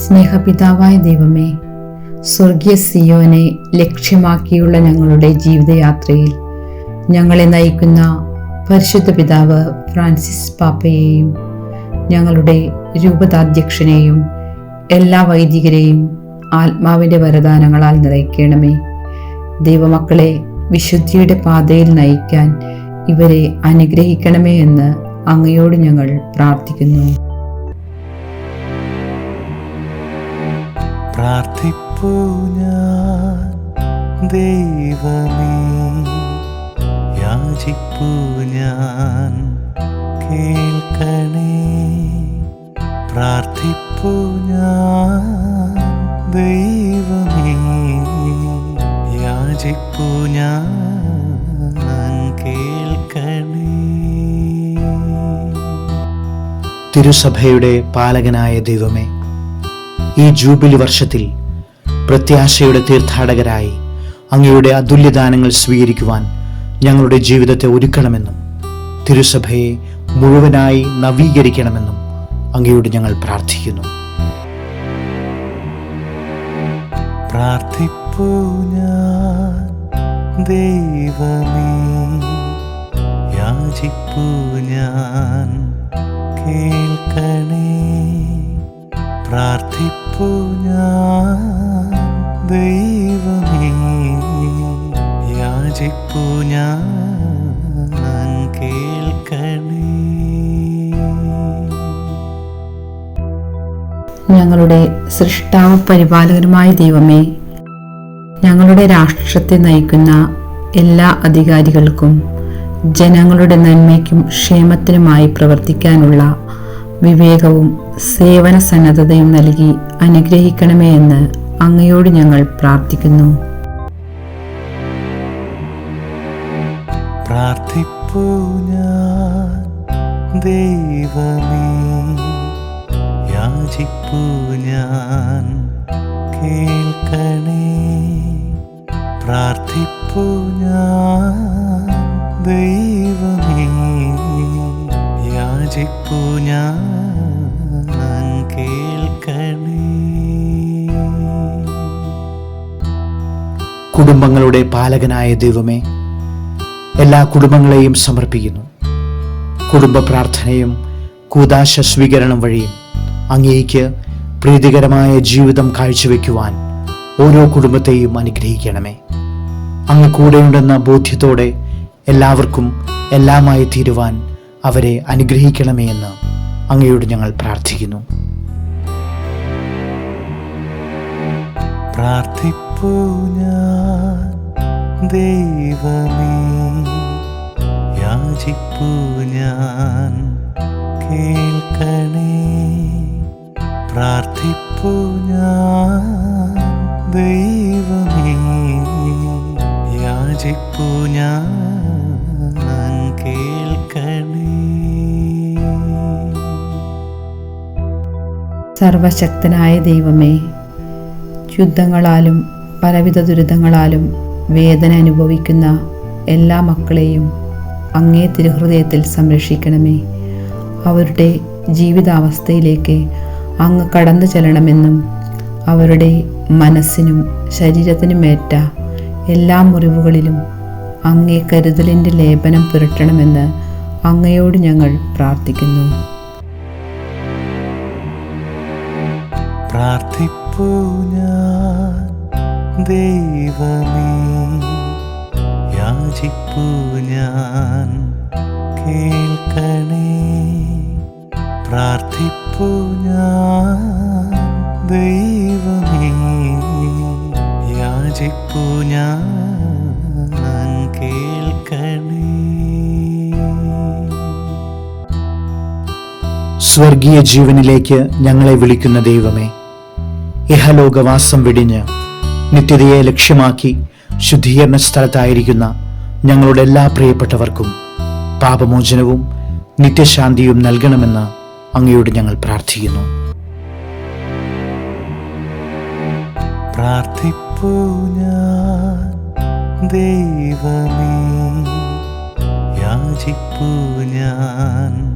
സ്നേഹപിതാവായ ദൈവമേ സ്വർഗീയ സിയോനെ ലക്ഷ്യമാക്കിയുള്ള ഞങ്ങളുടെ ജീവിതയാത്രയിൽ ഞങ്ങളെ നയിക്കുന്ന പരിശുദ്ധ പിതാവ് ഫ്രാൻസിസ് പാപ്പയെയും ഞങ്ങളുടെ രൂപതാധ്യക്ഷനെയും എല്ലാ വൈദികരെയും ആത്മാവിന്റെ വരദാനങ്ങളാൽ നിറയ്ക്കണമേ. ദൈവമക്കളെ വിശുദ്ധിയുടെ പാതയിൽ നയിക്കാൻ ഇവരെ അനുഗ്രഹിക്കണമേ എന്ന് അങ്ങയോട് ഞങ്ങൾ പ്രാർത്ഥിക്കുന്നു. പ്രാർത്ഥിപ്പൂ ഞാൻ. ദൈവമേ യാചിപ്പൂ ഞാൻ. കേൾക്കണേ പ്രാർത്ഥിപ്പൂ ഞാൻ. ദൈവമേ യാചിപ്പൂ ഞാൻ. തിരുസഭയുടെ പാലകനായ ദൈവമേ ഈ ജൂബിലി വർഷത്തിൽ പ്രത്യാശയുടെ തീർത്ഥാടകരായി അങ്ങയുടെ അതുല്യദാനങ്ങൾ സ്വീകരിക്കുവാൻ ഞങ്ങളുടെ ജീവിതത്തെ ഒരുക്കണമെന്നും തിരുസഭയെ മുഴുവനായി നവീകരിക്കണമെന്നും അങ്ങയോട് ഞങ്ങൾ പ്രാർത്ഥിക്കുന്നു. പ്രാർത്ഥിപ്പൂ ഞാൻ ദൈവമേ യാചിപ്പൂ ഞാൻ കേൾക്കണേ. പ്രാർത്ഥിപ്പൂ ഞാൻ കേൾക്കണേ. ഞങ്ങളുടെ സൃഷ്ടാവ് പരിപാലകരുമായ ദൈവമേ ഞങ്ങളുടെ രാഷ്ട്രത്തെ നയിക്കുന്ന എല്ലാ അധികാരികൾക്കും ജനങ്ങളുടെ നന്മയ്ക്കും ക്ഷേമത്തിനുമായി പ്രവർത്തിക്കാനുള്ള വിവേകവും സേവന സന്നദ്ധതയും നൽകി അനുഗ്രഹിക്കണമേ എന്ന് അങ്ങയോട് ഞങ്ങൾ പ്രാർത്ഥിക്കുന്നു. പ്രാർത്ഥിപ്പൂ ഞാൻ ദൈവമേ. യാചിപ്പൂ ഞാൻ കേൾക്കണേ. പ്രാർത്ഥിപ്പൂ ഞാൻ ദൈവമേ. കേൾക്കണേ. കുടുംബങ്ങളുടെ പാലകനായ ദൈവമേ എല്ലാ കുടുംബങ്ങളെയും സമർപ്പിക്കുന്നു. കുടുംബ പ്രാർത്ഥനയും കൂതാശ സ്വീകരണം വഴിയും അങ്ങേക്ക് പ്രീതികരമായ ജീവിതം കാഴ്ചവെക്കുവാൻ ഓരോ കുടുംബത്തെയും അനുഗ്രഹിക്കണമേ. അങ്ങ് കൂടെയുണ്ടെന്ന ബോധ്യത്തോടെ എല്ലാവർക്കും എല്ലാമായി തീരുവാൻ അവരെ അനുഗ്രഹിക്കണമേ എന്ന് അങ്ങയോട് ഞങ്ങൾ പ്രാർത്ഥിക്കുന്നു. പ്രാർത്ഥിപ്പൂ ഞാൻ ദൈവമേ യാചിപ്പൂ ഞാൻ കേൾക്കണേ. പ്രാർത്ഥിപ്പൂ ഞാൻ ദൈവമേ യാചിപ്പൂ ഞാൻ കേൾക്കണേ. സർവശക്തനായ ദൈവമേ യുദ്ധങ്ങളാലും പലവിധ ദുരിതങ്ങളാലും വേദന അനുഭവിക്കുന്ന എല്ലാ മക്കളെയും അങ്ങേ തിരുഹൃദയത്തിൽ സംരക്ഷിക്കണമേ. അവരുടെ ജീവിതാവസ്ഥയിലേക്ക് അങ്ങ് കടന്നു ചെല്ലണമെന്നും അവരുടെ മനസ്സിനും ശരീരത്തിനും ശരീരത്തിനുമേറ്റ എല്ലാ മുറിവുകളിലും അങ്ങേ കരുതലിന്റെ ലേപനം പുരട്ടണമെന്ന് അങ്ങയോട് ഞങ്ങൾ പ്രാർത്ഥിക്കുന്നു. പ്രാർത്ഥിപ്പൂ ഞാൻ. ദൈവമേ യാചിപ്പൂ ഞാൻ. സ്വർഗീയ ജീവനിലേക്ക് ഞങ്ങളെ വിളിക്കുന്ന ദൈവമേ ഇഹലോകവാസം വെടിഞ്ഞ് നിത്യതയെ ലക്ഷ്യമാക്കി ശുദ്ധീകരണ സ്ഥലത്തായിരിക്കുന്ന ഞങ്ങളുടെ എല്ലാ പ്രിയപ്പെട്ടവർക്കും പാപമോചനവും നിത്യശാന്തിയും നൽകണമെന്ന് അങ്ങയോട് ഞങ്ങൾ പ്രാർത്ഥിക്കുന്നു. ഞാൻ ദൈവമേ യാചിപ്പൂ ഞാൻ.